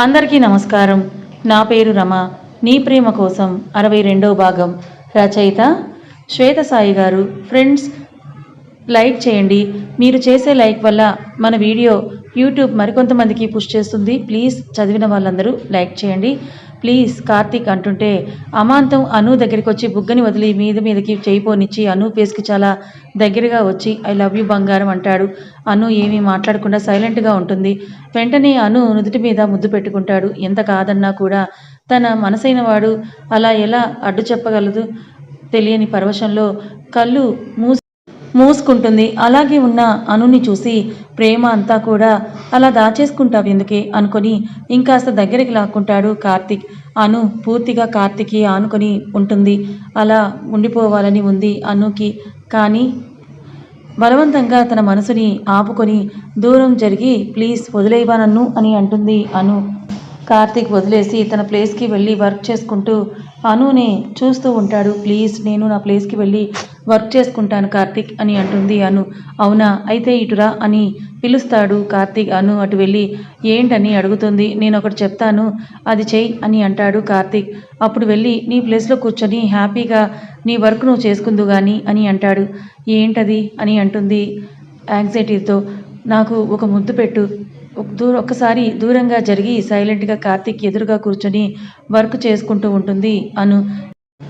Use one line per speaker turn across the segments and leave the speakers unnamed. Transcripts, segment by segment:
అందరికీ నమస్కారం. నా పేరు రమ. నీ ప్రేమ కోసం అరవై రెండవ భాగం. రచయిత శ్వేత సాయి గారు. ఫ్రెండ్స్ లైక్ చేయండి. మీరు చేసే లైక్ వల్ల మన వీడియో యూట్యూబ్ మరికొంతమందికి పుష్ చేస్తుంది. ప్లీజ్ చదివిన వాళ్ళందరూ లైక్ చేయండి. ప్లీజ్ కార్తీక్ అంటుంటే అమాంతం అను దగ్గరికి వచ్చి బుగ్గని వదిలి మీద మీదకి చేయిపోనిచ్చి అను ఫేస్కి చాలా దగ్గరగా వచ్చి ఐ లవ్ యూ బంగారం అంటాడు. అను ఏమీ మాట్లాడకుండా సైలెంట్గా ఉంటుంది. వెంటనే అను నుదుటి మీద ముద్దు పెట్టుకుంటాడు. ఎంత కాదన్నా కూడా తన మనసైన వాడు అలా ఎలా అడ్డు చెప్పగలదు తెలియని పరవశంలో కళ్ళు మూసు మూసుకుంటుంది. అలాగే ఉన్న అనుని చూసి ప్రేమ అంతా కూడా అలా దాచేసుకుంటావు ఎందుకే అనుకొని ఇంకాస్త దగ్గరికి లాక్కుంటాడు కార్తిక్. అను పూర్తిగా కార్తిక్కి ఆనుకొని ఉంటుంది. అలా ఉండిపోవాలని ఉంది అనుకి. కానీ బలవంతంగా తన మనసుని ఆపుకొని దూరం జరిగి ప్లీజ్ వదిలేవా నన్ను అని అంటుంది అను. కార్తీక్ వదిలేసి తన ప్లేస్కి వెళ్ళి వర్క్ చేసుకుంటూ అనుని చూస్తూ ఉంటాడు ప్లీజ్ నేను నా ప్లేస్కి వెళ్ళి వర్క్ చేసుకుంటాను కార్తీక్ అని అంటుంది అను. అవునా? అయితే ఇటురా అని పిలుస్తాడు కార్తీక్ అను. అటు వెళ్ళి ఏంటని? అడుగుతుంది. నేను ఒకటి చెప్తాను. అది చెయ్యి అని అంటాడు కార్తీక్. అప్పుడు వెళ్ళి నీ ప్లేస్లో కూర్చొని హ్యాపీగా నీ వర్క్ నువ్వు చేసుకుందు కానీ అని అంటాడు. ఏంటది? అని అంటుంది యాంగ్జైటీతో. నాకు ఒక ముద్దు పెట్టు. దూర ఒక్కసారి దూరంగా జరిగి సైలెంట్గా కార్తీక్ ఎదురుగా కూర్చొని వర్క్ చేసుకుంటూ ఉంటుంది అను.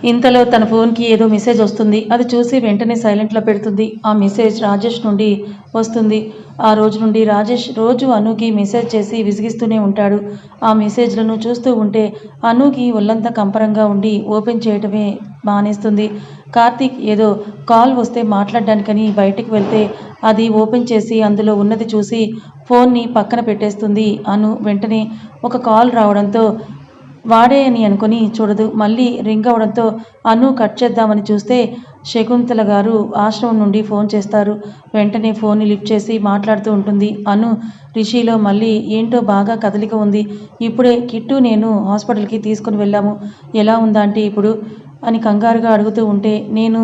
ఇంతలో తన ఫోన్కి ఏదో మెసేజ్ వస్తుంది. అది చూసి వెంటనే సైలెంట్లో పెడుతుంది. ఆ మెసేజ్ రాజేష్ నుండి వస్తుంది. ఆ రోజు నుండి రాజేష్ రోజు అనుకి మెసేజ్ చేసి విసిగిస్తూనే ఉంటాడు. ఆ మెసేజ్లను చూస్తూ ఉంటే అనుకి ఒళ్ళంతా కంపరంగా ఉండి ఓపెన్ చేయటమే మానేస్తుంది. కార్తీక్ ఏదో కాల్ వస్తే మాట్లాడడానికని బయటికి వెళ్తే అది ఓపెన్ చేసి అందులో ఉన్నది చూసి ఫోన్ని పక్కన పెట్టేస్తుంది. అను వెంటనే ఒక కాల్ రావడంతో వాడే అని అనుకుని చూడదు. మళ్ళీ రింగ్ అవడంతో అను కట్ చేద్దామని చూస్తే శకుంతల గారు ఆశ్రమం నుండి ఫోన్ చేస్తారు. వెంటనే ఫోన్ని లిఫ్ట్ చేసి మాట్లాడుతూ ఉంటుంది. అను రిషిలో మళ్ళీ ఏంటో బాగా కదలిక ఉంది. ఇప్పుడే కిట్టు నేను హాస్పిటల్కి తీసుకుని వెళ్ళాము. ఎలా ఉందా అంటే ఇప్పుడు అని కంగారుగా అడుగుతూ ఉంటే నేను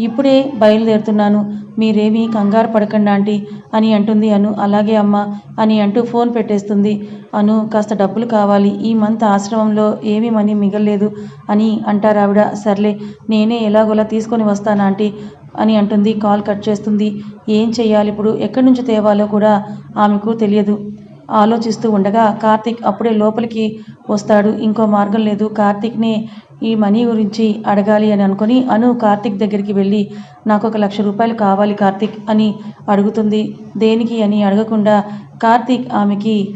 ఇప్పుడే బయలుదేరుతున్నాను. మీరేమీ కంగారు పడకండి ఆంటీ అని అంటుంది అను. అలాగే అమ్మ అని అంటూ ఫోన్ పెట్టేస్తుంది. అను కాస్త డబ్బులు కావాలి. ఈ మంత్ ఆశ్రమంలో ఏమీ మనీ మిగలలేదు అని అంటారు ఆవిడ. సర్లే నేనే ఎలాగోలా తీసుకొని వస్తాను ఆంటీ అని అంటుంది. కాల్ కట్ చేస్తుంది. ఏం చెయ్యాలి ఇప్పుడు ఎక్కడి నుంచి తేవాలో కూడా ఆమెకు తెలియదు. ఆలోచిస్తూ ఉండగా కార్తీక్ అప్పుడే లోపలికి వస్తాడు. ఇంకో మార్గం లేదు. కార్తీక్ని ఈ మనీ గురించి అడగాలి అని అనుకుని అను కార్తీక్ దగ్గరికి వెళ్ళి నాకు ఒక లక్ష రూపాయలు కావాలి కార్తీక్ అని అడుగుతుంది. దేనికి అని అడగకుండా కార్తీక్ ఆమెకి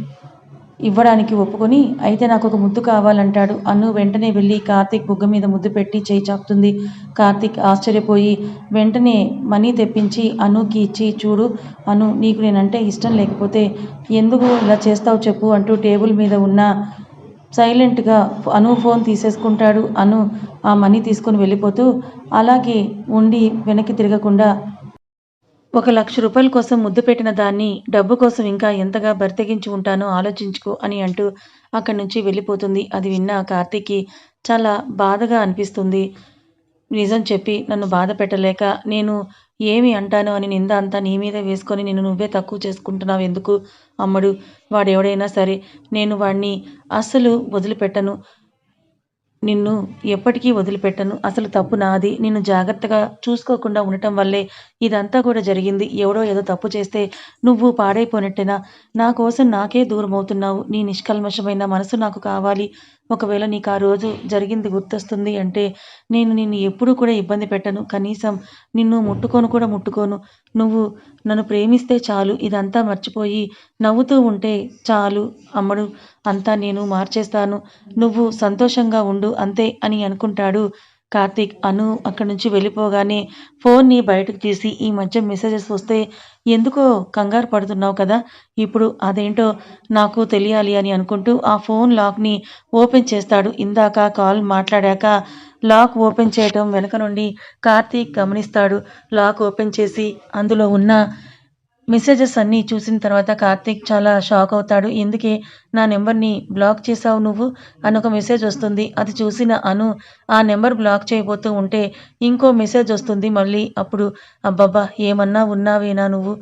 ఇవ్వడానికి ఒప్పుకొని అయితే నాకు ఒక ముద్దు కావాలంటాడు అను వెంటనే వెళ్ళి కార్తీక్ బుగ్గ మీద ముద్దు పెట్టి చేయి చాపుతుంది. కార్తీక్ ఆశ్చర్యపోయి వెంటనే మనీ తెప్పించి అనుకి ఇచ్చి చూడు. అను నీకు నేనంటే ఇష్టం లేకపోతే ఎందుకు ఇలా చేస్తావు చెప్పు అంటూ టేబుల్ మీద ఉన్న సైలెంట్గా అను ఫోన్ తీసేసుకుంటాడు. అను ఆ మనీ తీసుకొని వెళ్ళిపోతూ అలాగే ఉండి వెనక్కి తిరగకుండా ఒక లక్ష రూపాయల కోసం ముద్దు పెట్టిన దాన్ని డబ్బు కోసం ఇంకా ఎంతగా బరితెగించి ఉంటానో ఆలోచించుకో అని అంటూ అక్కడి నుంచి వెళ్ళిపోతుంది. అది విన్న కార్తీక్కి చాలా బాధగా అనిపిస్తుంది. నిజం చెప్పి నన్ను బాధ పెట్టలేక నేను ఏమి అంటాను అని నింద అంతా నీ మీద వేసుకొని నేను నువ్వే తక్కువ చేసుకుంటున్నావు ఎందుకు అమ్మడు? వాడెవడైనా సరే నేను వాడిని అస్సలు వదిలిపెట్టను. నిన్ను ఎప్పటికీ వదిలిపెట్టను. అసలు తప్పు నాది. నిన్ను జాగ్రత్తగా చూసుకోకుండా ఉండటం వల్లే ఇదంతా కూడా జరిగింది. ఎవడో ఏదో తప్పు చేస్తే నువ్వు పాడైపోయినట్టేనా? నా కోసం నాకే దూరం అవుతున్నావు నీ నిష్కల్మషమైన మనసు నాకు కావాలి. ఒకవేళ నీకు ఆ రోజు జరిగింది గుర్తొస్తుంది అంటే నేను నిన్ను ఎప్పుడూ కూడా ఇబ్బంది పెట్టను. కనీసం నిన్ను ముట్టుకోను కూడా ముట్టుకోను. నువ్వు నన్ను ప్రేమిస్తే చాలు. ఇదంతా మర్చిపోయి నవ్వుతూ ఉంటే చాలు. అమ్మడు అంతా నేను మార్చేస్తాను. నువ్వు సంతోషంగా ఉండు అంతే అని అనుకుంటాడు కార్తీక్ అను అక్కడి నుంచి వెళ్ళిపోగానే ఫోన్ని బయటకు తీసి ఈ మధ్య మెసేజెస్ వస్తే ఎందుకో కంగారు పడుతున్నావు కదా? ఇప్పుడు అదేంటో నాకు తెలియాలి అని అనుకుంటూ ఆ ఫోన్ లాక్ని ఓపెన్ చేస్తాడు. ఇందాక కాల్ మాట్లాడాక లాక్ ఓపెన్ చేయటం వెనక నుండి కార్తీక్ గమనిస్తాడు. లాక్ ఓపెన్ చేసి అందులో ఉన్న మెసేజెస్ అన్నీ చూసిన తర్వాత కార్తీక్ చాలా షాక్ అవుతాడు. ఎందుకే? నా నెంబర్ని బ్లాక్ చేసావు నువ్వు? అని ఒక మెసేజ్ వస్తుంది. అది చూసిన అను ఆ నెంబర్ బ్లాక్ చేయబోతూ ఉంటే ఇంకో మెసేజ్ వస్తుంది మళ్ళీ అప్పుడు. అబ్బబ్బా! ఏమన్నా ఉన్నావేనా నువ్వు?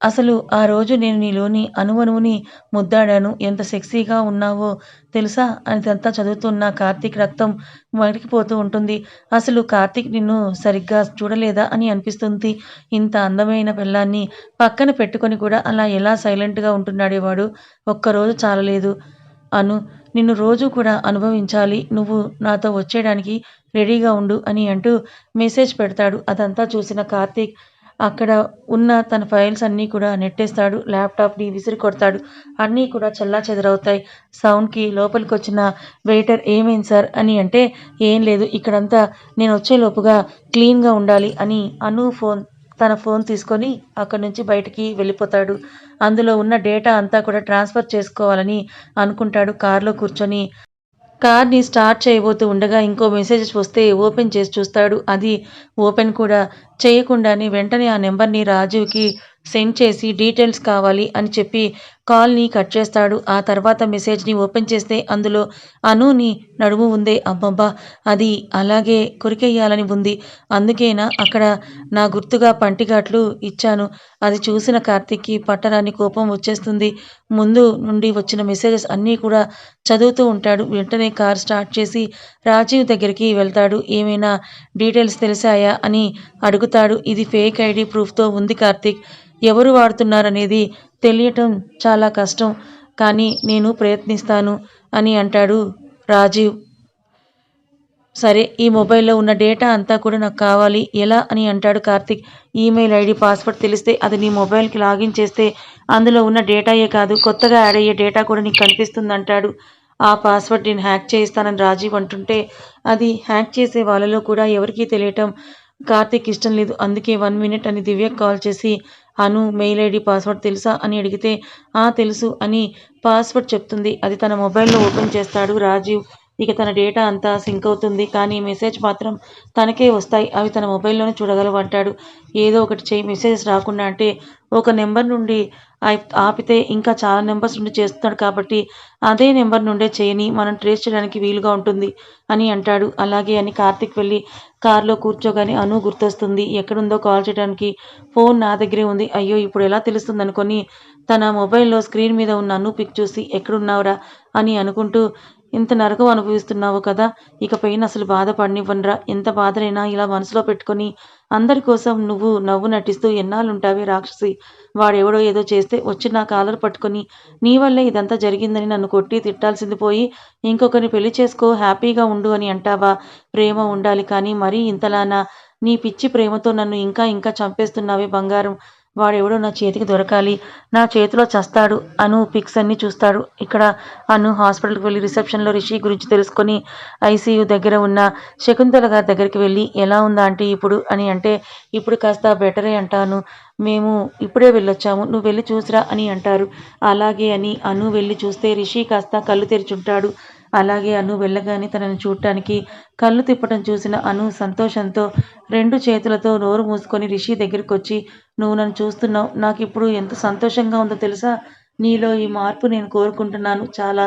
అసలు ఆ రోజు నేను నీలోని అణువణువుని ముద్దాడాను. ఎంత సెక్సీగా ఉన్నావో తెలుసా? అదంతా చదువుతున్న కార్తీక్ రక్తం వణికిపోతూ ఉంటుంది. అసలు కార్తీక్ నిన్ను సరిగ్గా చూడలేదా అని అనిపిస్తుంది. ఇంత అందమైన పిల్లాన్ని పక్కన పెట్టుకొని కూడా అలా ఎలా సైలెంట్‌గా ఉంటున్నాడేవాడు ఒక్కరోజు చాలలేదు అను. నిన్ను రోజు కూడా అనుభవించాలి. నువ్వు నాతో వచ్చేయడానికి రెడీగా ఉండు అని అంటూ మెసేజ్ పెడతాడు. అదంతా చూసిన కార్తీక్ అక్కడ ఉన్న తన ఫైల్స్ అన్నీ కూడా నెట్టేస్తాడు. ల్యాప్‌టాప్‌ని విసిరి కొడతాడు అన్నీ కూడా చెల్లాచెదరవుతాయి. సౌండ్‌కి లోపలికి వచ్చిన వెయిటర్ ఏమైంది సార్ అని అంటే ఏం లేదు ఇక్కడంతా నేను వచ్చేలోపుగా క్లీన్‌గా ఉండాలి అని అను ఫోన్ తన ఫోన్ తీసుకొని అక్కడి నుంచి బయటికి వెళ్ళిపోతాడు. అందులో ఉన్న డేటా అంతా కూడా ట్రాన్స్‌ఫర్ చేసుకోవాలని అనుకుంటాడు కారులో కూర్చొని. కార్‌ని స్టార్ట్ చేయబోతూ ఉండగా ఇంకో మెసేజ్ వస్తే ఓపెన్ చేసి చూస్తాడు. అది ఓపెన్ కూడా చేయకుండానే వెంటనే ఆ నెంబర్‌ని రాజీవ్‌కి సెండ్ చేసి డీటెయిల్స్ కావాలి అని చెప్పి కాల్‌ని కట్ చేస్తాడు. ఆ తర్వాత మెసేజ్‌ని ఓపెన్ చేస్తే అందులో అనుని నడుము ఉందే అబ్బబ్బా! అది అలాగే కొరికెయ్యాలని ఉంది. అందుకేనా అక్కడ నా గుర్తుగా పంటిగాట్లు ఇచ్చాను. అది చూసిన కార్తీక్‌కి పట్టరాని కోపం వచ్చేస్తుంది. ముందు నుండి వచ్చిన మెసేజెస్ అన్నీ కూడా చదువుతూ ఉంటాడు. వెంటనే కార్ స్టార్ట్ చేసి రాజీవ్ దగ్గరికి వెళ్తాడు. ఏమైనా డీటెయిల్స్ తెలిసాయా అని అడుగుతాడు. ఇది ఫేక్ ఐడి ప్రూఫ్‌తో ఉంది కార్తీక్. ఎవరు వాడుతున్నారనేది తెలియటం చాలా కష్టం. కానీ నేను ప్రయత్నిస్తాను అని అంటాడు రాజీవ్. సరే ఈ మొబైల్‌లో ఉన్న డేటా అంతా కూడా నాకు కావాలి. ఎలా అని అంటాడు కార్తీక్. ఈమెయిల్ ఐడి పాస్వర్డ్ తెలిస్తే అది నీ మొబైల్‌కి లాగిన్ చేస్తే అందులో ఉన్న డేటాయే కాదు కొత్తగా యాడ్ అయ్యే డేటా కూడా నీకు కనిపిస్తుంది అంటాడు ఆ పాస్వర్డ్ నేను హ్యాక్ చేయిస్తానని రాజీవ్ అంటుంటే అది హ్యాక్ చేసే వాళ్ళలో కూడా ఎవరికీ తెలియటం కార్తీక్ ఇష్టం లేదు. అందుకే వన్ మినిట్ అని దివ్యకు కాల్ చేసి అను మెయిల్ ఐడి పాస్వర్డ్ తెలుసా అని అడిగితే ఆ తెలుసు అని పాస్వర్డ్ చెప్తుంది. అది తన మొబైల్‌లో ఓపెన్ చేస్తాడు రాజీవ్. ఇక తన డేటా అంతా సింక్ అవుతుంది. కానీ మెసేజ్ మాత్రం తనకే వస్తాయి. అవి తన మొబైల్‌లోనే చూడగలవు అంటాడు. ఏదో ఒకటి చేయి మెసేజెస్ రాకుండా అంటే ఒక నెంబర్ నుండి ఆపితే ఇంకా చాలా నెంబర్స్ నుండి చేస్తున్నాడు కాబట్టి అదే నెంబర్ నుండే చేయని మనం ట్రేస్ చేయడానికి వీలుగా ఉంటుంది అని అంటాడు. అలాగే అని కార్తిక్ వెళ్ళి కార్‌లో కూర్చోగానే అను గుర్తొస్తుంది. ఎక్కడుందో కాల్ చేయడానికి ఫోన్ నా దగ్గరే ఉంది. అయ్యో! ఇప్పుడు ఎలా తెలుస్తుంది అనుకొని తన మొబైల్‌లో స్క్రీన్ మీద ఉన్న అను పిక్ చూసి ఎక్కడున్నావురా అని అనుకుంటూ ఇంత నరకం అనుభవిస్తున్నావు కదా! ఇకపైన అసలు బాధపడనివ్వనురా. ఎంత బాధనైనా ఇలా మనసులో పెట్టుకొని అందరి కోసం నువ్వు నవ్వు నటిస్తూ ఎన్నాళ్ళుంటావే రాక్షసి వాడెవడో ఏదో చేస్తే వచ్చి నా కాలర్ పట్టుకొని నీ వల్లే ఇదంతా జరిగిందని నన్ను కొట్టి తిట్టాల్సింది పోయి ఇంకొకరిని పెళ్ళి చేసుకో హ్యాపీగా ఉండు అని అంటావా? ప్రేమ ఉండాలి కానీ మరీ ఇంతలానా? నీ పిచ్చి ప్రేమతో నన్ను ఇంకా ఇంకా చంపేస్తున్నావే బంగారం. వాడెవడో నా చేతికి దొరకాలి. నా చేతిలో చస్తాడు. అను పిక్స్ అన్నీ చూస్తాడు. ఇక్కడ అను హాస్పిటల్‌కి వెళ్ళి రిసెప్షన్‌లో రిషి గురించి తెలుసుకొని ఐసీయూ దగ్గర ఉన్న శకుంతల గారి దగ్గరికి వెళ్ళి ఎలా ఉందా ఆంటీ ఇప్పుడు అని అంటే ఇప్పుడు కాస్త బెటరే అంటాను. మేము ఇప్పుడే వెళ్ళొచ్చాము. నువ్వు వెళ్ళి చూసిరా అని అంటారు. అలాగే అని అను వెళ్ళి చూస్తే రిషి కాస్త కళ్ళు తెరిచుంటాడు. అలాగే అను వెళ్ళగానే తనని చూడటానికి కళ్ళు తిప్పటం చూసిన అను సంతోషంతో రెండు చేతులతో నోరు మూసుకొని రిషి దగ్గరికి వచ్చి నువ్వు నన్ను చూస్తున్నావు. నాకు ఇప్పుడు ఎంత సంతోషంగా ఉందో తెలుసా? నీలో ఈ మార్పు నేను కోరుకుంటున్నాను. చాలా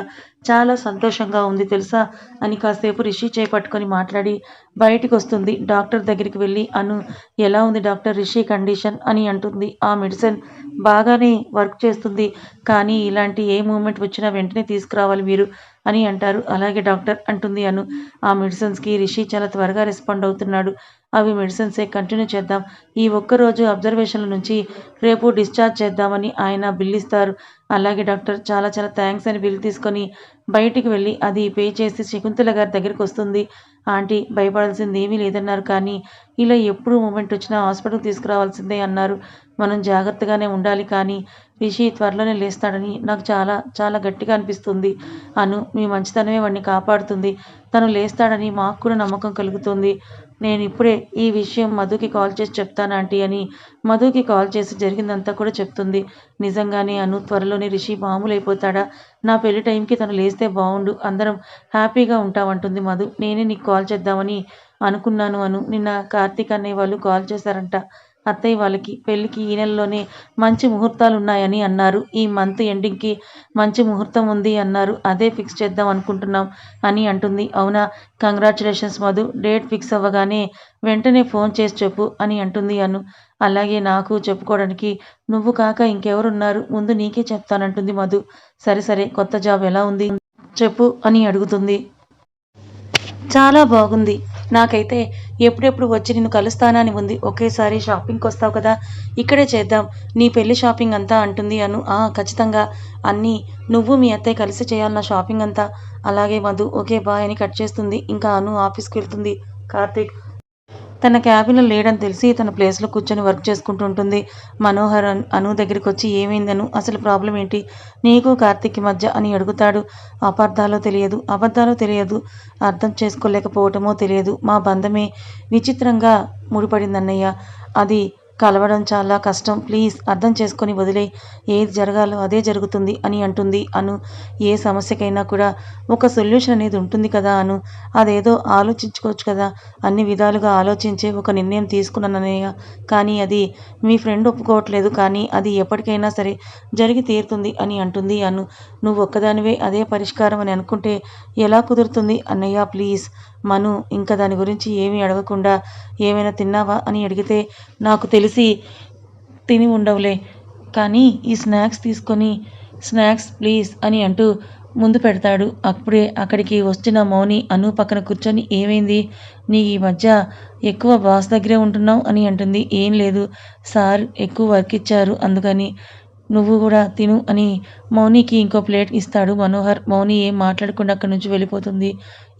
చాలా సంతోషంగా ఉంది తెలుసా? అని కాసేపు రిషి చేపట్టుకొని మాట్లాడి మాట్లాడి బయటికొస్తుంది. డాక్టర్ దగ్గరికి వెళ్ళి అను ఎలా ఉంది డాక్టర్ రిషి కండిషన్ అని అంటుంది. ఆ మెడిసిన్ బాగానే వర్క్ చేస్తుంది. కానీ ఇలాంటి ఏ మూమెంట్ వచ్చినా వెంటనే తీసుకురావాలి మీరు అని అంటారు. అలాగే డాక్టర్ అంటుంది అను. ఆ మెడిసిన్స్‌కి రిషి చాలా త్వరగా రెస్పాండ్ అవుతున్నాడు. అవి మెడిసిన్సే కంటిన్యూ చేద్దాం. ఈ ఒక్కరోజు అబ్జర్వేషన్‌ల నుంచి రేపు డిశ్చార్జ్ చేద్దామని ఆయన బిల్లిస్తారు. అలాగే డాక్టర్ చాలా చాలా థ్యాంక్స్ అని బిల్ తీసుకొని బయటికి వెళ్ళి అది పే చేసి శకుంతల గారి దగ్గరికి వస్తుంది ఆంటీ భయపడాల్సింది ఏమీ లేదన్నారు కానీ ఇలా ఎప్పుడు మూమెంట్ వచ్చినా హాస్పిటల్‌కి తీసుకురావాల్సిందే అన్నారు. మనం జాగ్రత్తగానే ఉండాలి కానీ రిషి త్వరలోనే లేస్తాడని నాకు చాలా చాలా గట్టిగా అనిపిస్తుంది. అను మీ మంచితనమే వాడిని కాపాడుతుంది. తను లేస్తాడని మాకు కూడా నమ్మకం కలుగుతుంది నేను ఇప్పుడే ఈ విషయం మధుకి కాల్ చేసి చెప్తాను ఆంటీ అని మధుకి కాల్ చేసి జరిగిందంతా కూడా చెప్తుంది. నిజంగానే అను త్వరలోనే రిషి మామూలైపోతాడా? నా పెళ్ళి టైంకి తను లేస్తే బాగుండు అందరం హ్యాపీగా ఉంటామంటుంది మధు. నేనే నీకు కాల్ చేద్దామని అనుకున్నాను అను. నిన్న కార్తీక్ అనే వాళ్ళు కాల్ చేశారంట. అత్తయ్య వాళ్ళకి పెళ్ళికి ఈ నెలలోనే మంచి ముహూర్తాలు ఉన్నాయని అన్నారు. ఈ మంత్ ఎండింగ్కి మంచి ముహూర్తం ఉంది అన్నారు. అదే ఫిక్స్ చేద్దాం అనుకుంటున్నాం అని అంటుంది. అవునా? కంగ్రాచులేషన్స్ మధు. డేట్ ఫిక్స్ అవ్వగానే వెంటనే ఫోన్ చేసి చెప్పు అని అంటుంది అను. అలాగే నాకు చెప్పుకోవడానికి నువ్వు కాక ఇంకెవరున్నారు? ముందు నీకే చెప్తానంటుంది మధు. సరే సరే కొత్త జాబ్ ఎలా ఉంది? చెప్పు అని అడుగుతుంది. చాలా బాగుంది. నాకైతే ఎప్పుడెప్పుడు వచ్చి నిన్ను కలుస్తానని ఉంది. ఒకేసారి షాపింగ్కి వస్తావు కదా ఇక్కడే చేద్దాం. నీ పెళ్ళి షాపింగ్ అంతా అంటుంది అను. ఆ ఖచ్చితంగా. అన్నీ నువ్వు మీ అత్తయ్య కలిసి చేయాలన్న షాపింగ్ అంతా. అలాగే మధు ఓకే బాయ్ అని కట్ చేస్తుంది. ఇంకా అను ఆఫీస్కి వెళ్తుంది. కార్తీక్ తన క్యాబిన్లో లేడని తెలిసి తన ప్లేస్లో కూర్చొని వర్క్ చేసుకుంటూ ఉంటుంది. మనోహర్ అను దగ్గరికి వచ్చి ఏమైందను అసలు ప్రాబ్లం ఏంటి? నీకు కార్తీక్కి మధ్య అని అడుగుతాడు. అపార్థాలో తెలియదు. అబద్ధాలో తెలియదు. అర్థం చేసుకోలేకపోవటమో తెలియదు. మా బంధమే విచిత్రంగా ముడిపడిందన్నయ్య. అది కలవడం చాలా కష్టం. ప్లీజ్ అర్థం చేసుకొని వదిలే ఏది జరగాలో అదే జరుగుతుంది అని అంటుంది అను. ఏ సమస్యకైనా కూడా ఒక సొల్యూషన్ అనేది ఉంటుంది కదా అను. అదేదో ఆలోచించుకోవచ్చు కదా. అన్ని విధాలుగా ఆలోచించే ఒక నిర్ణయం తీసుకున్నానన్నయ్య కానీ అది మీ ఫ్రెండ్ ఒప్పుకోవట్లేదు కానీ అది ఎప్పటికైనా సరే జరిగి తీరుతుంది అని అంటుంది అను. నువ్వు ఒక్కదానివే అదే పరిష్కారం అని అనుకుంటే ఎలా కుదురుతుంది అన్నయ్య? ప్లీజ్ మను ఇంకా దాని గురించి ఏమీ అడగకుండా ఏమైనా తిన్నావా అని అడిగితే నాకు తెలిసి తిని ఉండవులే. కానీ ఈ స్నాక్స్ తీసుకొని స్నాక్స్ ప్లీజ్ అని అంటూ ముందు పెడతాడు. అప్పుడే అక్కడికి వచ్చిన మౌని అను పక్కన కూర్చొని ఏమైంది? నీ ఈ మధ్య ఎక్కువ బాస్ దగ్గరే ఉంటున్నావు అని అంటుంది. ఏం లేదు సార్ ఎక్కువ వర్క్ ఇచ్చారు అందుకని నువ్వు కూడా తిను అని మౌనికి ఇంకో ప్లేట్ ఇస్తాడు మనోహర్. మౌని ఏం మాట్లాడకుండా అక్కడి నుంచి వెళ్ళిపోతుంది.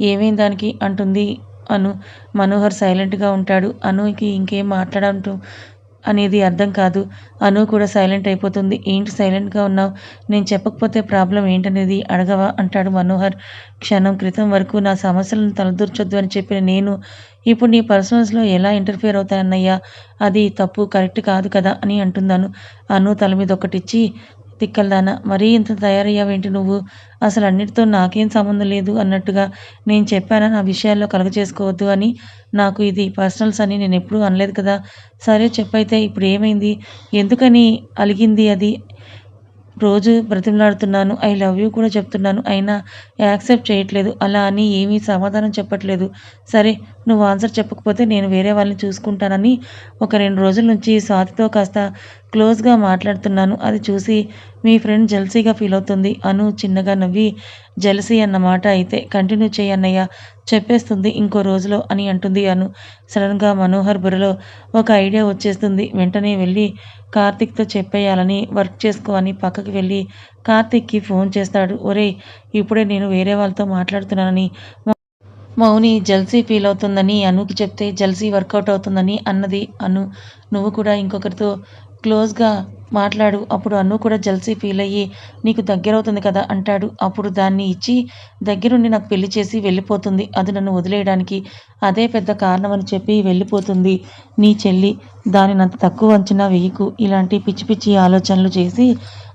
ఏమైంది దానికి అంటుంది అను. మనోహర్ సైలెంట్గా ఉంటాడు. అనుకి ఇంకేం మాట్లాడంటూ అనేది అర్థం కాదు. అను కూడా సైలెంట్ అయిపోతుంది. ఏంటి సైలెంట్గా ఉన్నావు? నేను చెప్పకపోతే ప్రాబ్లం ఏంటనేది అడగవా? అంటాడు మనోహర్. క్షణం క్రితం వరకు నా సమస్యలను తలదూర్చొద్దు అని చెప్పిన నేను ఇప్పుడు నీ పర్సనల్స్లో ఎలా ఇంటర్ఫియర్ అవుతానన్నయ్యా అది తప్పు కరెక్ట్ కాదు కదా అని అంటున్నాను. అను తల మీద ఒకటిచ్చి తిక్కల్దానా మరీ ఇంత తయారయ్యావేంటి నువ్వు? అసలు అన్నిటితో నాకేం సంబంధం లేదు అన్నట్టుగా నేను చెప్పానా నా విషయాల్లో కలగచేసుకోవద్దు అని? నాకు ఇది పర్సనల్స్ అని నేను ఎప్పుడూ అనలేదు కదా. సరే చెప్పైతే ఇప్పుడు ఏమైంది? ఎందుకని అలిగింది అది? రోజు బ్రతిమలాడుతున్నాను ఐ లవ్ యూ కూడా చెప్తున్నాను. అయినా యాక్సెప్ట్ చేయట్లేదు. అలా అని ఏమీ సమాధానం చెప్పట్లేదు. సరే నువ్వు ఆన్సర్ చెప్పకపోతే నేను వేరే వాళ్ళని చూసుకుంటానని ఒక రెండు రోజుల నుంచి స్వాతితో కాస్త క్లోజ్గా మాట్లాడుతున్నాను. అది చూసి మీ ఫ్రెండ్ జెల్సీగా ఫీల్ అవుతుంది. అను చిన్నగా నవ్వి జెలసీ అన్నమాట అయితే కంటిన్యూ చేయన్నయ్య చెప్పేస్తుంది ఇంకో రోజులో అని అంటుంది అను. సడన్గా మనోహర్ బుర్రలో ఒక ఐడియా వచ్చేస్తుంది. వెంటనే వెళ్ళి కార్తిక్తో చెప్పేయాలని వర్క్ చేసుకో అని పక్కకి వెళ్ళి కార్తిక్కి ఫోన్ చేస్తాడు. ఒరేయ్ ఇప్పుడే నేను వేరే వాళ్ళతో మాట్లాడుతున్నానని మౌని జల్సీ ఫీల్ అవుతుందని అనుకి చెప్తే జల్సీ వర్కౌట్ అవుతుందని అన్నది అను. నువ్వు కూడా ఇంకొకరితో క్లోజ్గా మాట్లాడు. అప్పుడు అన్ను కూడా జెల్సీ ఫీల్ అయ్యి నీకు దగ్గరవుతుంది కదా అంటాడు. అప్పుడు దాన్ని ఇచ్చి దగ్గరుండి నాకు పెళ్ళి చేసి వెళ్ళిపోతుంది. అది నన్ను వదిలేయడానికి అదే పెద్ద కారణం అని చెప్పి వెళ్ళిపోతుంది నీ చెల్లి. దానిని అంత తక్కువ అంచనా వేయకు. ఇలాంటి పిచ్చి పిచ్చి ఆలోచనలు చేసి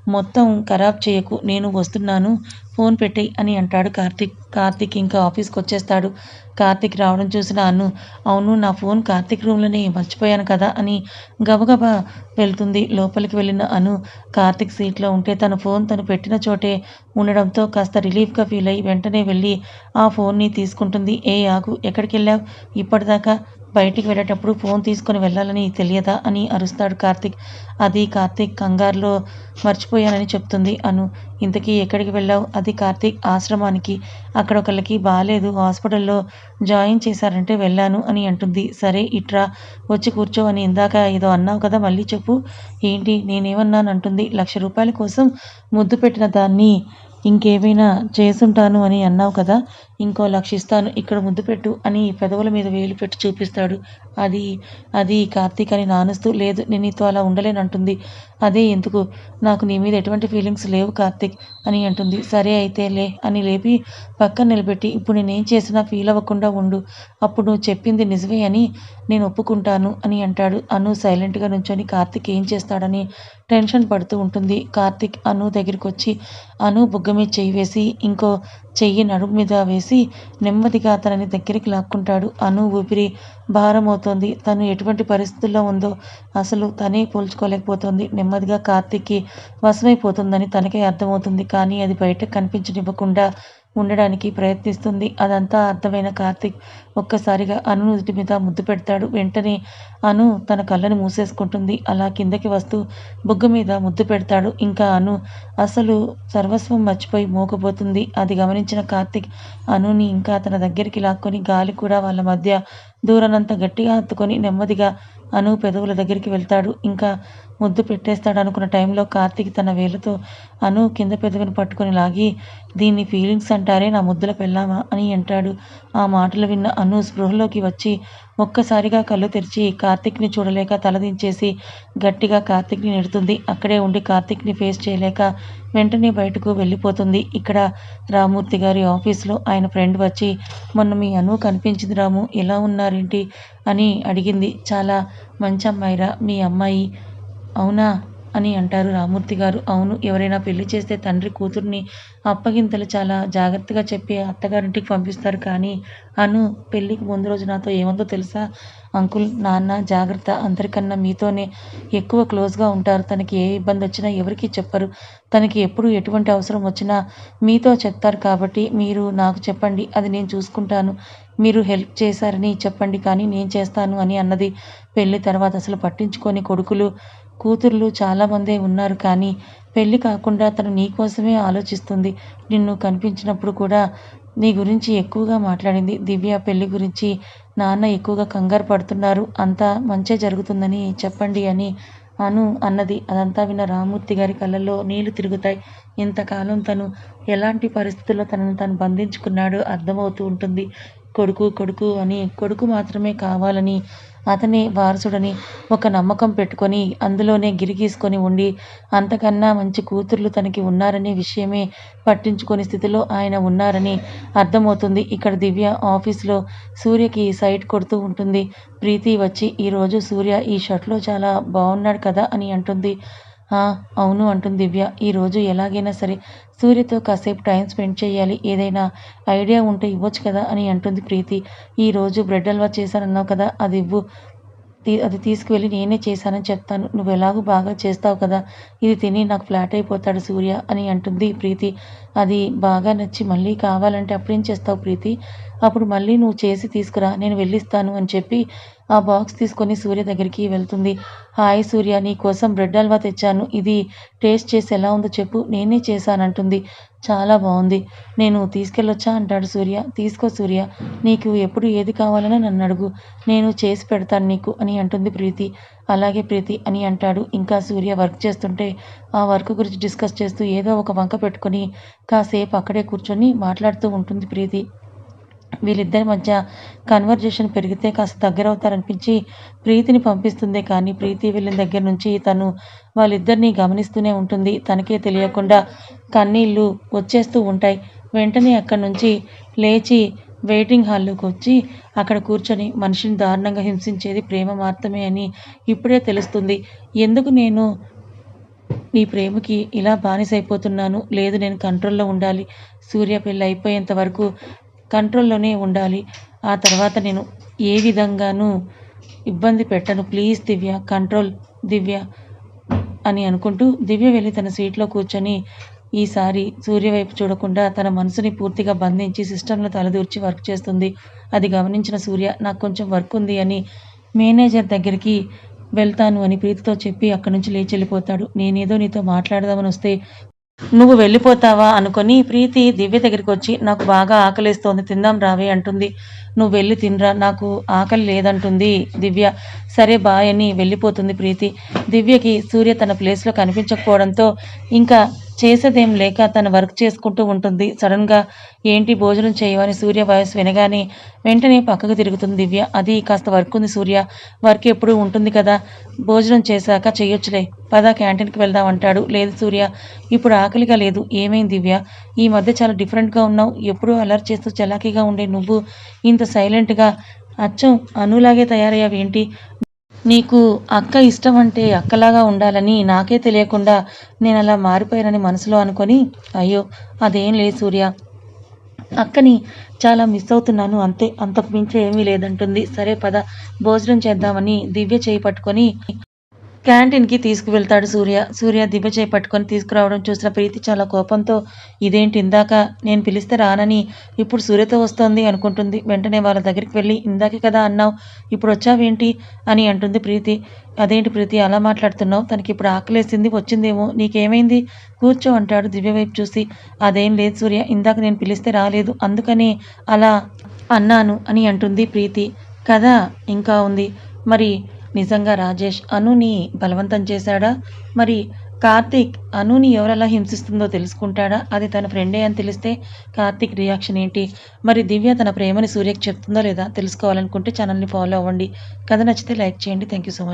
మొత్తం ఖరాబ్ చేయకు నేను వస్తున్నాను ఫోన్ పెట్టి అని అంటాడు కార్తిక్. కార్తిక్ ఇంకా ఆఫీస్కి వచ్చేస్తాడు. కార్తిక్ రావడం చూసిన అను అవును నా ఫోన్ కార్తిక్ రూమ్లోనే మర్చిపోయాను కదా అని గబగబా వెళ్తుంది. లోపలికి వెళ్ళిన అను కార్తిక్ సీట్లో ఉంటే తన ఫోన్ తను పెట్టిన చోటే ఉండడంతో కాస్త రిలీఫ్గా ఫీల్ అయ్యి వెంటనే వెళ్ళి ఆ ఫోన్ని తీసుకుంటుంది. ఏ ఆగు ఎక్కడికి వెళ్ళావు? ఇప్పటిదాకా బయటికి వెళ్ళేటప్పుడు ఫోన్ తీసుకొని వెళ్ళాలని తెలియదా అని అరుస్తాడు కార్తిక్. అది కార్తిక్ కంగారులో మర్చిపోయానని చెప్తుంది అను. ఇంతకీ ఎక్కడికి వెళ్ళావు? అది కార్తిక్ ఆశ్రమానికి. అక్కడ ఒకళ్ళకి బాగాలేదు హాస్పిటల్లో జాయిన్ చేశారంటే వెళ్ళాను అని అంటుంది. సరే ఇట్రా. వచ్చి కూర్చో అని ఇందాక ఏదో అన్నావు కదా మళ్ళీ చెప్పు. ఏంటి? నేనేమన్నాను? అంటుంది. లక్ష రూపాయల కోసం ముద్దు పెట్టిన దాన్ని ఇంకేమైనా చేసుంటాను అని అన్నావు కదా. ఇంకో లక్షిస్తాను ఇక్కడ ముద్దు పెట్టు అని పెదవుల మీద వేలు పెట్టి చూపిస్తాడు. అది అది కార్తీక్ అని నానుస్తూ లేదు నేను నీతో అలా ఉండలేనంటుంది అదే ఎందుకు? నాకు నీ మీద ఎటువంటి ఫీలింగ్స్ లేవు కార్తీక్ అని అంటుంది. సరే అయితే లే అని లేపి పక్కన నిలబెట్టి ఇప్పుడు నేనేం చేసినా ఫీల్ అవ్వకుండా ఉండు. అప్పుడు నువ్వు చెప్పింది నిజమే అని నేను ఒప్పుకుంటాను అని అంటాడు. అను సైలెంట్గా నుంచొని కార్తీక్ ఏం చేస్తాడని టెన్షన్ పడుతూ ఉంటుంది. కార్తీక్ అను దగ్గరికి వచ్చి అను బుగ్గ మీద చెయ్యి వేసి ఇంకో చెయ్యి నడుము మీద వేసి చూసి నెమ్మదిగా తనని దగ్గరికి లాక్కుంటాడు. అను ఊపిరి భారమవుతోంది. తను ఎటువంటి పరిస్థితుల్లో ఉందో అసలు తనే పోల్చుకోలేకపోతుంది. నెమ్మదిగా కార్తీక్కి వశమైపోతుందని తనకే అర్థమవుతుంది. కానీ అది బయటకు కనిపించనివ్వకుండా ఉండడానికి ప్రయత్నిస్తుంది. అదంతా అర్థమైన కార్తిక్ ఒక్కసారిగా అను నుదుటి మీద ముద్దు పెడతాడు. వెంటనే అను తన కళ్ళను మూసేసుకుంటుంది. అలా కిందకి వస్తూ బొగ్గు మీద ముద్దు పెడతాడు. ఇంకా అను అసలు సర్వస్వం మర్చిపోయి మోకపోతుంది అది గమనించిన కార్తిక్ అనుని ఇంకా తన దగ్గరికి లాక్కొని గాలి కూడా వాళ్ళ మధ్య దూరనంత గట్టిగా హత్తుకొని నెమ్మదిగా అను పెదవుల దగ్గరికి వెళ్తాడు. ఇంకా ముద్దు పెట్టేస్తాడు అనుకున్న టైంలో కార్తీక్ తన వేలుతో అను కింద పెదవిని పట్టుకొని లాగి దీన్ని ఫీలింగ్స్ అంటారే నా ముద్దుల పెళ్ళామా అని అంటాడు. ఆ మాటలు విన్న అను స్పృహలోకి వచ్చి ఒక్కసారిగా కళ్ళు తెరిచి కార్తీక్ని చూడలేక తలదించేసి గట్టిగా కార్తీక్ని నెడుతుంది. అక్కడే ఉండి కార్తీక్ని ఫేస్ చేయలేక వెంటనే బయటకు వెళ్ళిపోతుంది. ఇక్కడ రామూర్తి గారి ఆఫీస్లో ఆయన ఫ్రెండ్ వచ్చి మొన్న మీ అను కనిపించింది రాము ఎలా ఉన్నారేంటి? అని అడిగింది. చాలా మంచి అమ్మాయిరా మీ అమ్మాయి అవునా? అని అంటారు రామూర్తి గారు. అవును ఎవరైనా పెళ్ళి చేస్తే తండ్రి కూతుర్ని అప్పగింతలు చాలా జాగ్రత్తగా చెప్పి అత్తగారింటికి పంపిస్తారు కానీ అను పెళ్ళికి ముందు రోజు నాతో ఏమందో తెలుసా? అంకుల్ నాన్న జాగ్రత్త అందరికన్నా మీతోనే ఎక్కువ క్లోజ్గా ఉంటారు. తనకి ఏ ఇబ్బంది వచ్చినా ఎవరికి చెప్పరు. తనకి ఎప్పుడు ఎటువంటి అవసరం వచ్చినా మీతో చెప్తారు కాబట్టి మీరు నాకు చెప్పండి అది నేను చూసుకుంటాను. మీరు హెల్ప్ చేశారని చెప్పండి కానీ నేను చేస్తాను అని అన్నది పెళ్ళి తర్వాత అసలు పట్టించుకొని కొడుకులు కూతుర్లు చాలామందే ఉన్నారు కానీ పెళ్ళి కాకుండా తను నీకోసమే ఆలోచిస్తుంది. నిన్ను కనిపించినప్పుడు కూడా నీ గురించి ఎక్కువగా మాట్లాడింది. దివ్య పెళ్ళి గురించి నాన్న ఎక్కువగా కంగారు పడుతున్నారు. అంతా మంచే జరుగుతుందని చెప్పండి అని అను అన్నది. అదంతా విన్న రామూర్తి గారి కళ్ళల్లో నీళ్ళు తిరుగుతాయి. ఇంతకాలం తను ఎలాంటి పరిస్థితుల్లో తనను తను బంధించుకున్నాడో అర్థమవుతూ ఉంటుంది. కొడుకు కొడుకు అని కొడుకు మాత్రమే కావాలని అతనే వారసుడని ఒక నమ్మకం పెట్టుకొని అందులోనే గిరిగీసుకొని ఉండి అంతకన్నా మంచి కూతుర్లు తనకి ఉన్నారనే విషయమే పట్టించుకొని స్థితిలో ఆయన ఉన్నారని అర్థమవుతుంది. ఇక్కడ దివ్య ఆఫీస్లో సూర్యకి సైట్ కొడుతూ ఉంటుంది. ప్రీతి వచ్చి ఈరోజు సూర్య ఈ షర్ట్లో చాలా బాగున్నాడు కదా అని అంటుంది. అవును అంటుంది దివ్య. ఈరోజు ఎలాగైనా సరే సూర్యతో కాసేపు టైం స్పెండ్ చేయాలి. ఏదైనా ఐడియా ఉంటే ఇవ్వచ్చు కదా అని అంటుంది ప్రీతి. ఈరోజు బ్రెడ్ హల్వా చేశానన్నావు కదా అది ఇవ్వు. అది తీసుకువెళ్ళి నేనే చేశానని చెప్తాను. నువ్వు ఎలాగో బాగా చేస్తావు కదా ఇది తిని నాకు ఫ్లాట్ అయిపోతాడు సూర్య అని అంటుంది ప్రీతి. అది బాగా నచ్చి మళ్ళీ కావాలంటే అప్పుడేం చేస్తావు ప్రీతి? అప్పుడు మళ్ళీ నువ్వు చేసి తీసుకురా నేను వెళ్ళిస్తాను అని చెప్పి ఆ బాక్స్ తీసుకొని సూర్య దగ్గరికి వెళ్తుంది. హాయ్ సూర్య నీ కోసం బ్రెడ్ హల్వా తెచ్చాను. ఇది టేస్ట్ చేసి ఎలా ఉందో చెప్పు నేనే చేశానంటుంది. చాలా బాగుంది. నేను తీసుకెళ్ళొచ్చా? అంటాడు సూర్య. తీసుకో సూర్య. నీకు ఎప్పుడు ఏది కావాలన్నా నన్ను అడుగు. నేను చేసి పెడతాను నీకు అని అంటుంది ప్రీతి. అలాగే ప్రీతి అని అంటాడు. ఇంకా సూర్య వర్క్ చేస్తుంటే ఆ వర్క్ గురించి డిస్కస్ చేస్తూ ఏదో ఒక వంక పెట్టుకొని కాసేపు అక్కడే కూర్చొని మాట్లాడుతూ ఉంటుంది ప్రీతి. వీళ్ళిద్దరి మధ్య కన్వర్జేషన్ పెరిగితే కాస్త దగ్గర అవుతారనిపించి ప్రీతిని పంపిస్తుందే కానీ ప్రీతి వెళ్ళిన దగ్గర నుంచి తను వాళ్ళిద్దరినీ గమనిస్తూనే ఉంటుంది. తనకే తెలియకుండా కన్నీళ్ళు వచ్చేస్తూ ఉంటాయి. వెంటనే అక్కడి నుంచి లేచి వెయిటింగ్ హాల్లోకి వచ్చి అక్కడ కూర్చొని మనిషిని దారుణంగా హింసించేది ప్రేమ మాత్రమే అని ఇప్పుడే తెలుస్తుంది. ఎందుకు నేను నీ ప్రేమకి ఇలా బానిసైపోతున్నాను? లేదు నేను కంట్రోల్లో ఉండాలి. సూర్య పెళ్ళి అయిపోయేంత వరకు కంట్రోల్లోనే ఉండాలి. ఆ తర్వాత నేను ఏ విధంగానూ ఇబ్బంది పెట్టను. ప్లీజ్ దివ్య కంట్రోల్ దివ్య అని అనుకుంటూ దివ్య వెళ్ళి తన సీట్లో కూర్చొని ఈసారి సూర్య వైపు చూడకుండా తన మనసుని పూర్తిగా బంధించి సిస్టంలో తలదూర్చి వర్క్ చేస్తుంది. అది గమనించిన సూర్య నాకు కొంచెం వర్క్ ఉంది అని మేనేజర్ దగ్గరికి వెళ్తాను అని ప్రీతితో చెప్పి అక్కడి నుంచి లేచి వెళ్ళిపోతాడు. నేనేదో నీతో మాట్లాడదామని వస్తే నువ్వు వెళ్ళిపోతావా అనుకొని ప్రీతి దివ్య దగ్గరికి వచ్చి నాకు బాగా ఆకలిస్తోంది తిందాం రావే అంటుంది. నువ్వు వెళ్ళి తినరా నాకు ఆకలి లేదంటుంది దివ్య. సరే బాయ్ అని వెళ్ళిపోతుంది ప్రీతి. దివ్యకి సూర్య తన ప్లేస్లో కనిపించకపోవడంతో ఇంకా చేసేదేం లేక తను వర్క్ చేసుకుంటూ ఉంటుంది. సడన్గా ఏంటి భోజనం చేయవని సూర్య వాయిస్ వినగానే వెంటనే పక్కకు తిరుగుతుంది దివ్య. అది కాస్త వర్క్ ఉంది సూర్య. వర్క్ ఎప్పుడు ఉంటుంది కదా. భోజనం చేశాక చేయొచ్చులే. పదా క్యాంటీన్కి వెళ్దాం అంటాడు. లేదు సూర్య ఇప్పుడు ఆకలిగా లేదు. ఏమైంది దివ్య? ఈ మధ్య చాలా డిఫరెంట్గా ఉన్నావు. ఎప్పుడూ అలర్ట్ చేస్తూ చలాకీగా ఉండే నువ్వు ఇంత సైలెంట్గా అచ్చం అనులాగే తయారయ్యావేంటి? నీకు అక్క ఇష్టం అంటే అక్కలాగా ఉండాలని నాకే తెలియకుండా నేను అలా మారిపోయానని మనసులో అనుకొని అయ్యో అదేం లేదు సూర్య. అక్కని చాలా మిస్ అవుతున్నాను అంతే అంతకు మించి ఏమీ లేదంటుంది. సరే పద భోజనం చేద్దామని దివ్య చేయి పట్టుకొని క్యాంటీన్కి తీసుకువెళ్తాడు సూర్య. సూర్య దివ్య చేయి పట్టుకొని తీసుకురావడం చూసిన ప్రీతి చాలా కోపంతో ఇదేంటి ఇందాక నేను పిలిస్తే రానని ఇప్పుడు సూర్యతో వస్తోంది అనుకుంటుంది. వెంటనే వాళ్ళ దగ్గరికి వెళ్ళి ఇందాకే కదా అన్నావు ఇప్పుడు వచ్చావేంటి? అని అంటుంది ప్రీతి. అదేంటి ప్రీతి అలా మాట్లాడుతున్నావు? తనకి ఇప్పుడు ఆకలేసింది వచ్చిందేమో నీకేమైంది? కూర్చో అంటాడు దివ్య వైపు చూసి. అదేం లేదు సూర్య ఇందాక నేను పిలిస్తే రాలేదు అందుకని అలా అన్నాను అని అంటుంది ప్రీతి. కదా ఇంకా ఉంది. మరి నిజంగా రాజేష్ అనుని బలవంతం చేశాడా? మరి కార్తీక్ అనుని ఎవరెలా హింసిస్తుందో తెలుసుకుంటాడా? అది తన ఫ్రెండే అని తెలిస్తే కార్తీక్ రియాక్షన్ ఏంటి? మరి దివ్య తన ప్రేమని సూర్యకి చెప్తుందో లేదా తెలుసుకోవాలనుకుంటే ఛానల్ని ఫాలో అవ్వండి. కథ నచ్చితే లైక్ చేయండి. Thank you so much